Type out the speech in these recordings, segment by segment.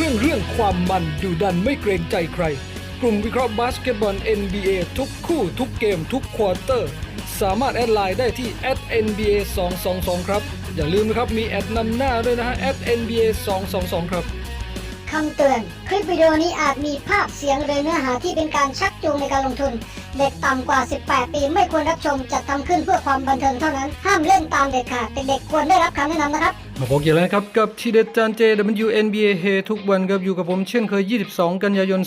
รื่องเรื่องความมันดูดันไม่เกรงใจใคร กลุ่มวิเคราะห์บาสเกตบอล NBA ทุกคู่ทุกเกมทุกควอเตอร์ สามารถแอดไลน์ได้ที่ @nba 222ครับ อย่าลืมนะครับมีแอดนำหน้าด้วยนะฮะ @nba 222ครับคำเตือน คลิปวิดีโอนี้อาจมีภาพเสียงหรือเนื้อหาที่เป็นการชักจูงในการลงทุน เด็กต่ำกว่า 18 ปีไม่ควรรับชมจัดทำขึ้นเพื่อความบันเทิงเท่านั้น ห้ามเล่นตามเด็ดขาดเด็กๆควรได้รับคำแนะนำนะครับ มาพบกันแล้วนะครับ กับทีเด็ดจานเจ WNBA เฮทุกวันครับอยู่กับผมเช่นเคย 22 กันยายน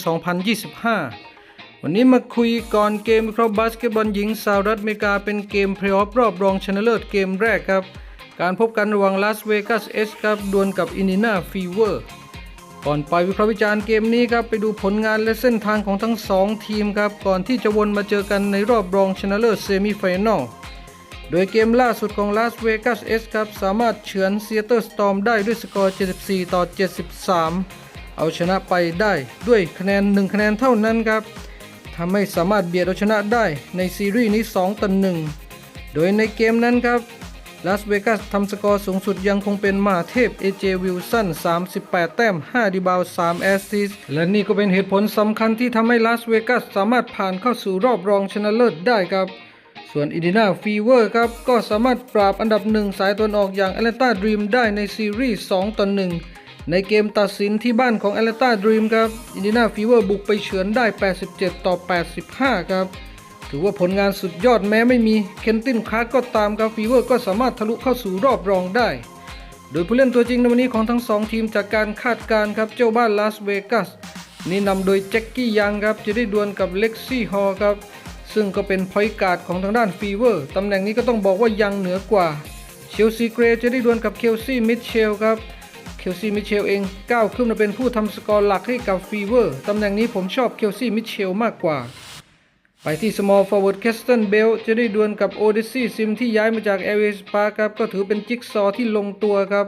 2025 วันนี้มาคุยก่อนเกมวิเคราะห์บาสเกตบอลหญิงสหรัฐอเมริกาเป็นเกมเพลย์ออฟรอบรองชนะเลิศเกมแรกครับ การพบกันระหว่างลาสเวกัสเอสครับดวลกับอิน i นาฟีเวอร์ ก่อนไปวิเคราะห์วิจารณ์เกมนี้ครับไปดูผลงานและเส้นทางของทั้งสองทีมครับก่อนที่จะวนมาเจอกันในรอบรองชนะเลิศเซมิไฟแนลโดยเกมล่าสุดของลาสเวกัสเอสครับสามารถเฉือนเซียเตอร์สตอมได้ด้วยสกอร์ 74 ต่อ 73 เอาชนะไปได้ด้วยคะแนน 1 คะแนนเท่านั้นครับทำให้สามารถเบียดเอาชนะได้ในซีรีส์นี้ 2 ต่อ 1 โดยในเกมนั้นครับ ลาสเวกัสทำสกอร์สูงสุดยังคงเป็นมาเทพเอเจวิลสัน 38 แต้ม 5 ดีบาว 3 แอสซิสและนี่ก็เป็นเหตุผลสำคัญที่ทำให้ลาสเวกัสสามารถผ่านเข้าสู่รอบรองชนะเลิศได้ครับ ส่วนอิน i นาฟีเวอร์ครับ ก็สามารถปราบอันดับหนึ่งสายตะวันออกอย่าง a อ l แลนตาดรีมได้ในซีรีส์ 2 ต่อ 1 ในเกมตัดสินที่บ้านของ a อ l แลนตาดรีมครับ อิน i นาฟีเวอร์บุกไปเฉือนได้ 87 ต่อ 85 ครับ ถือว่าผลงานสุดยอดแม้ไม่มีเคนตินคาร์ดก็ตามครับฟีเวอร์ก็สามารถทะลุเข้าสู่รอบรองได้ โดยผู้เล่นตัวจริงในวันนี้ของทั้งสองทีมจากการคาดการณ์ครับ เจ้าบ้านลาสเวกัสนี่นำโดยแจ็คกี้ยังครับ จะได้ดวลกับเล็กซี่ฮอลครับ ซึ่งก็เป็นพอยต์การ์ดของทางด้านฟีเวอร์ตำแหน่งนี้ก็ต้องบอกว่ายังเหนือกว่าเชลซีเกรจะได้ดวลกับเคลซี่มิเชลครับเคลซี่มิเชลเองก้าวขึ้นมาเป็นผู้ทำสกอร์หลักให้กับฟีเวอร์ ตำแหน่งนี้ผมชอบเคลซี่มิเชลมากกว่า ไปที่ small forward c a s t o n Bell จะได้ดวลกับ Odyssey Sim ที่ย้ายมาจาก a อ s Park ครับ ก็ถือเป็นจิ๊กซอว์ที่ลงตัวครับ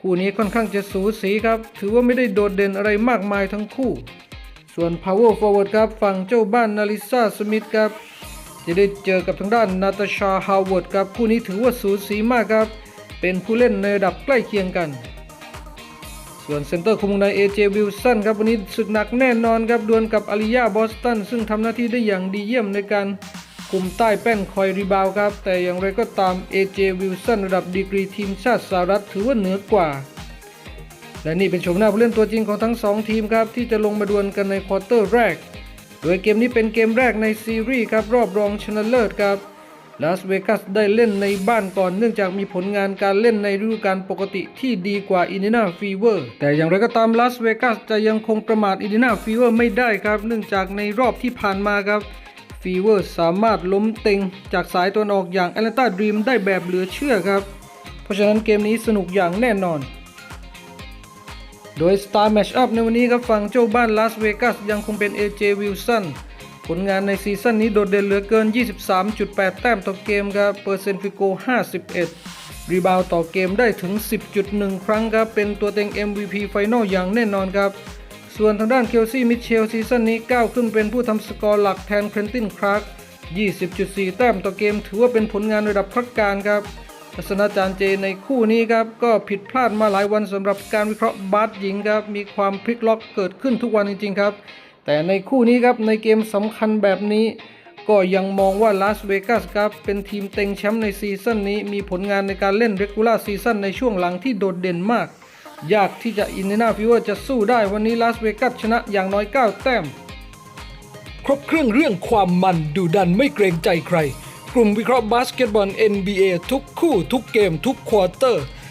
คู่นี้ค่อนข้างจะสูสีครับ ถือว่าไม่ได้โดดเด่นอะไรมากมายทั้งคู่ ส่วน power forward ครับ ฝั่งเจ้าบ้านนาริซาสมิธครับ จะได้เจอกับทางด้านนาตาชาฮาวเวิร์ดครับ คู่นี้ถือว่าสูสีมากครับ เป็นผู้เล่นในระดับใกล้เคียงกัน ส่วนเซนเตอร์คุมในเอเจวิลสันครับวันนี้ศึกหนักแน่นอนครับดวลกับอาริยาบอสตันซึ่งทำหน้าที่ได้อย่างดีเยี่ยมในการคุมใต้แป้นคอยรีบาวครับ แต่อย่างไรก็ตามเอเจวิลสันระดับดีกรีทีมชาติสหรัฐถือว่าเหนือกว่า และนี่เป็นชมหน้าผู้เล่นตัวจริงของทั้งสองทีมครับ ที่จะลงมาดวลกันในควอเตอร์แรก โดยเกมนี้เป็นเกมแรกในซีรีส์ครับรอบรองชนะเลิศครับ ลาสเวกัสได้เล่นในบ้านก่อนเนื่องจากมีผลงานการเล่นในฤดูกาลปกติที่ดีกว่าอิน i นาฟีเวอร์แต่อย่างไรก็ตามลาสเวกัสจะยังคงประมาทอิน i นาฟีเวอร์ไม่ได้ครับ เนื่องจากในรอบที่ผ่านมาครับฟีเวอร์สามารถล้มเต็งจากสายตะวันออกอย่างแอตแลนตาดรีมได้แบบเหลือเชื่อครับ เพราะฉะนั้นเกมนี้สนุกอย่างแน่นอนโดย Star Matchup ในวันนี้ครับฝั่งเจ้าบ้านลาสเวกัสยังคงเป็น AJ Wilson ผลงานในซีซั่นนี้โดดเด่นเหลือเกิน 23.8 แต้มต่อเกมครับ เปอร์เซ็นต์ฟิโก 51 รีบาวต่อเกมได้ถึง 10.1 ครั้งครับ เป็นตัวเต็ง MVP Final อย่างแน่นอนครับ ส่วนทางด้านเคลซี่ มิเชลซีซั่นนี้ก้าวขึ้นเป็นผู้ทำสกอร์หลักแทนเครนตินคราร์ก20.4 แต้มต่อเกมถือว่าเป็นผลงานระดับพักการครับทัศนาจารย์เจในคู่นี้ครับก็ผิดพลาดมาหลายวันสำหรับการวิเคราะห์บาสหญิงครับมีความพลิกล็อกเกิดขึ้นทุกวันจริง ๆ ครับ แต่ในคู่นี้ครับในเกมสำคัญแบบนี้ ก็ยังมองว่าลาสเวกัสครับเป็นทีมเต็งแชมป์ในซีซั่นนี้ มีผลงานในการเล่นเรกูล่าซีซั่นในช่วงหลังที่โดดเด่นมาก ยากที่จะอินเนนาฟิวเวอร์จะสู้ได้วันนี้ลาสเวกัสชนะอย่างน้อย 9 แต้ม ครบเครื่องเรื่องความมันดูดันไม่เกรงใจใคร กลุ่มวิเคราะห์บาสเกตบอล NBA ทุกคู่ทุกเกมทุกควอเตอร์